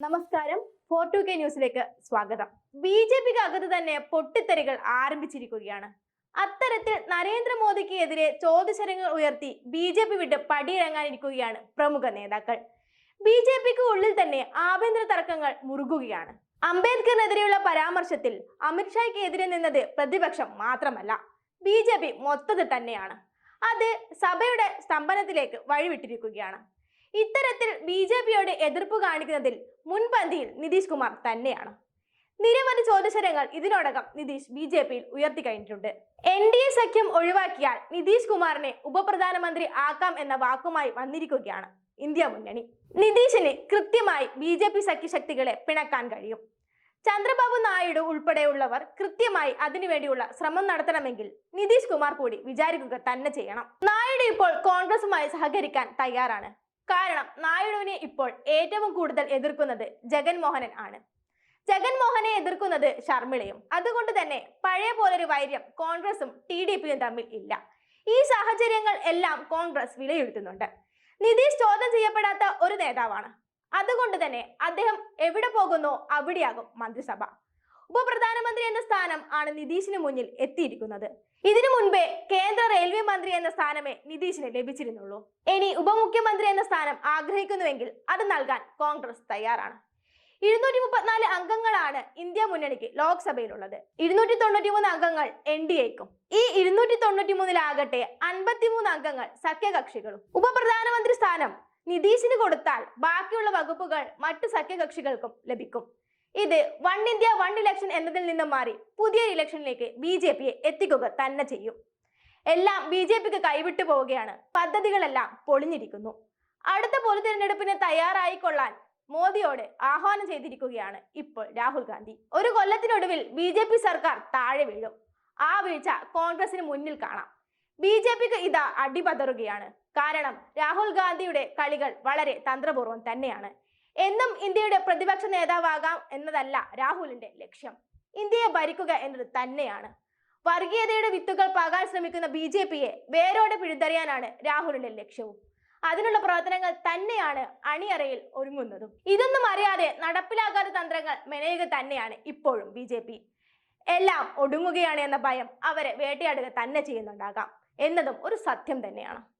നമസ്കാരം. Four to K ന്യൂസിലേക്ക് സ്വാഗതം. ബി ജെ പിക്ക് അകത്ത് തന്നെ പൊട്ടിത്തെറികൾ ആരംഭിച്ചിരിക്കുകയാണ്. അത്തരത്തിൽ നരേന്ദ്രമോദിക്ക് എതിരെ ചോദ്യശരങ്ങൾ ഉയർത്തി ബി ജെ പി വിട്ട് പടിയിറങ്ങാനിരിക്കുകയാണ് പ്രമുഖ നേതാക്കൾ. ബി ജെ പിക്ക് ഉള്ളിൽ തന്നെ ആഭ്യന്തര തർക്കങ്ങൾ മുറുകുകയാണ്. അംബേദ്കറിനെതിരെയുള്ള പരാമർശത്തിൽ അമിത്ഷായ്ക്ക് എതിരെ നിന്നത് പ്രതിപക്ഷം മാത്രമല്ല ബി ജെ പി മൊത്തത്തിൽ തന്നെയാണ്. അത് സഭയുടെ സ്തംഭനത്തിലേക്ക് വഴിവിട്ടിരിക്കുകയാണ്. ഇത്തരത്തിൽ ബി ജെ പിയോട് എതിർപ്പ് കാണിക്കുന്നതിൽ മുൻപന്തിയിൽ നിതീഷ് കുമാർ തന്നെയാണ്. നിരവധി ചോദ്യശരങ്ങൾ ഇതിനോടകം നിതീഷ് ബി ജെ പിയിൽ ഉയർത്തി കഴിഞ്ഞിട്ടുണ്ട്. എൻ ഡി എ സഖ്യം ഒഴിവാക്കിയാൽ നിതീഷ് കുമാറിനെ ഉപപ്രധാനമന്ത്രി ആക്കാം എന്ന വാക്കുമായി വന്നിരിക്കുകയാണ് ഇന്ത്യ മുന്നണി. നിതീഷിന് കൃത്യമായി ബി ജെ പി സഖ്യശക്തികളെ പിണക്കാൻ കഴിയും. ചന്ദ്രബാബു നായിഡു ഉൾപ്പെടെയുള്ളവർ കൃത്യമായി അതിനുവേണ്ടിയുള്ള ശ്രമം നടത്തണമെങ്കിൽ നിതീഷ് കുമാർ കൂടി വിചാരിക്കുക തന്നെ ചെയ്യണം. നായിഡു ഇപ്പോൾ കോൺഗ്രസുമായി സഹകരിക്കാൻ തയ്യാറാണ്. കാരണം നായിഡുവിനെ ഇപ്പോൾ ഏറ്റവും കൂടുതൽ എതിർക്കുന്നത് ജഗൻമോഹനൻ ആണ്. ജഗൻമോഹനെ എതിർക്കുന്നത് ശർമ്മിളയും അതുകൊണ്ട് തന്നെ പഴയ പോലൊരു വൈര്യം കോൺഗ്രസും ടി ഡി പിയും തമ്മിൽ ഇല്ല. ഈ സാഹചര്യങ്ങൾ എല്ലാം കോൺഗ്രസ് വിലയിരുത്തുന്നുണ്ട്. നിതീഷ് ചോദ്യം ചെയ്യപ്പെടാത്ത ഒരു നേതാവാണ്. അതുകൊണ്ട് തന്നെ അദ്ദേഹം എവിടെ പോകുന്നോ? അവിടെയാകും മന്ത്രിസഭ. ഉപപ്രധാനമന്ത്രി എന്ന സ്ഥാനം ആണ് നിതീഷിന് മുന്നിൽ എത്തിയിരിക്കുന്നത്. ഇതിനു മുൻപേ കേന്ദ്ര റെയിൽവേ മന്ത്രി എന്ന സ്ഥാനമേ നിതീഷിന് ലഭിച്ചിരുന്നുള്ളൂ. ഇനി ഉപമുഖ്യമന്ത്രി എന്ന സ്ഥാനം ആഗ്രഹിക്കുന്നുവെങ്കിൽ അത് നൽകാൻ കോൺഗ്രസ് തയ്യാറാണ്. ഇരുന്നൂറ്റി മുപ്പത്തിനാല് അംഗങ്ങളാണ് ഇന്ത്യ മുന്നണിക്ക് ലോക്സഭയിലുള്ളത്. ഇരുന്നൂറ്റി തൊണ്ണൂറ്റി മൂന്ന് അംഗങ്ങൾ എൻ ഡി എക്കും. ഈ ഇരുന്നൂറ്റി തൊണ്ണൂറ്റി മൂന്നിലാകട്ടെ അൻപത്തിമൂന്ന് അംഗങ്ങൾ സഖ്യകക്ഷികളും. ഉപപ്രധാനമന്ത്രി സ്ഥാനം നിതീഷിന് കൊടുത്താൽ ബാക്കിയുള്ള വകുപ്പുകൾ മറ്റു സഖ്യകക്ഷികൾക്കും ലഭിക്കും. ഇത് വൺ ഇന്ത്യ വൺ ഇലക്ഷൻ എന്നതിൽ നിന്നും മാറി പുതിയ ഇലക്ഷനിലേക്ക് ബി ജെ പിയെ എത്തിക്കുക തന്നെ ചെയ്യും. എല്ലാം ബി ജെ പിക്ക് കൈവിട്ടു പോവുകയാണ്. പദ്ധതികളെല്ലാം പൊളിഞ്ഞിരിക്കുന്നു. അടുത്ത പൊതു തിരഞ്ഞെടുപ്പിന് തയ്യാറായിക്കൊള്ളാൻ മോദിയോട് ആഹ്വാനം ചെയ്തിരിക്കുകയാണ് ഇപ്പോൾ രാഹുൽ ഗാന്ധി. ഒരു കൊല്ലത്തിനൊടുവിൽ ബി ജെ പി സർക്കാർ താഴെ വീഴും. ആ വീഴ്ച കോൺഗ്രസിന് മുന്നിൽ കാണാം. ബി ജെ പിക്ക് ഇതാ അടിപതറുകയാണ്. കാരണം രാഹുൽ ഗാന്ധിയുടെ കളികൾ വളരെ തന്ത്രപൂർവം തന്നെയാണ്. എന്നും ഇന്ത്യയുടെ പ്രതിപക്ഷ നേതാവാകാം എന്നതല്ല രാഹുലിന്റെ ലക്ഷ്യം. ഇന്ത്യയെ ഭരിക്കുക എന്നത് തന്നെയാണ്. വർഗീയതയുടെ വിത്തുകൾ പാകാൻ ശ്രമിക്കുന്ന ബി ജെ പിയെ വേരോടെ പിഴുതെറിയാനാണ് രാഹുലിന്റെ ലക്ഷ്യവും. അതിനുള്ള പ്രവർത്തനങ്ങൾ തന്നെയാണ് അണിയറയിൽ ഒരുങ്ങുന്നതും. ഇതൊന്നും അറിയാതെ നടപ്പിലാകാത്ത തന്ത്രങ്ങൾ മെനയുക തന്നെയാണ് ഇപ്പോഴും ബി ജെ പി. എല്ലാം ഒടുങ്ങുകയാണ് എന്ന ഭയം അവരെ വേട്ടയാടുക തന്നെ ചെയ്യുന്നുണ്ടാകാം എന്നതും ഒരു സത്യം തന്നെയാണ്.